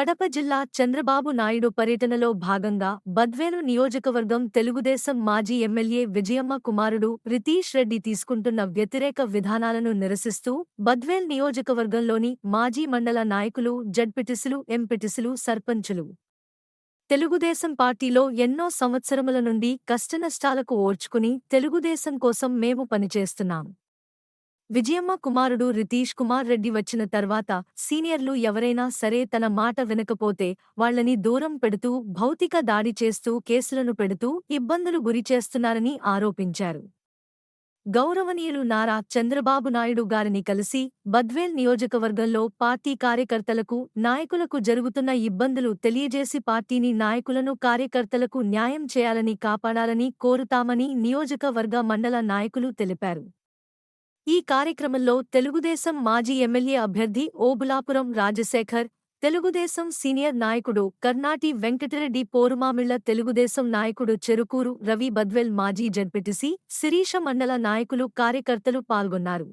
కడప జిల్లా చంద్రబాబు నాయుడు పర్యటనలో భాగంగా బద్వేలు నియోజకవర్గం తెలుగుదేశం మాజీ ఎమ్మెల్యే విజయమ్మ కుమారుడు రితీష్ రెడ్డి తీసుకుంటున్న వ్యతిరేక విధానాలను నిరసిస్తూ బద్వేల్ నియోజకవర్గంలోని మాజీ మండల నాయకులు జడ్పిటిసులు ఎంపిటిసులు సర్పంచులు. తెలుగుదేశం పార్టీలో ఎన్నో సంవత్సరముల నుండి కష్టనష్టాలకు ఓర్చుకుని తెలుగుదేశం కోసం మేము పనిచేస్తున్నాం. విజయమ్మ కుమారుడు రితీష్ కుమార్ రెడ్డి వచ్చిన తర్వాత సీనియర్లు ఎవరైనా సరే తన మాట వినకపోతే వాళ్ళని దూరం పెడుతూ భౌతిక దాడి చేస్తూ కేసులను పెడుతూ ఇబ్బందులు గురిచేస్తున్నారని ఆరోపించారు. గౌరవనీయులు నారా చంద్రబాబు నాయుడు గారిని కలిసి బద్వేల్ నియోజకవర్గంలో పార్టీ కార్యకర్తలకు నాయకులకు జరుగుతున్న ఇబ్బందులు తెలియజేసి పార్టీని నాయకులను కార్యకర్తలకు న్యాయం చేయాలని కాపాడాలని కోరుతామని నియోజకవర్గ మండల నాయకులు తెలిపారు. ఈ కార్యక్రమంలో తెలుగుదేశం మాజీ ఎమ్మెల్యే అభ్యర్థి ఓబులాపురం రాజశేఖర్ తెలుగుదేశం సీనియర్ నాయకుడు కర్నాటి వెంకటరెడ్డి పోరుమామిళ్ళ తెలుగుదేశం నాయకుడు చెరుకూరు రవి బద్వెల్ మాజీ జడ్పిటిసి శిరీష మండల నాయకులు కార్యకర్తలు పాల్గొన్నారు.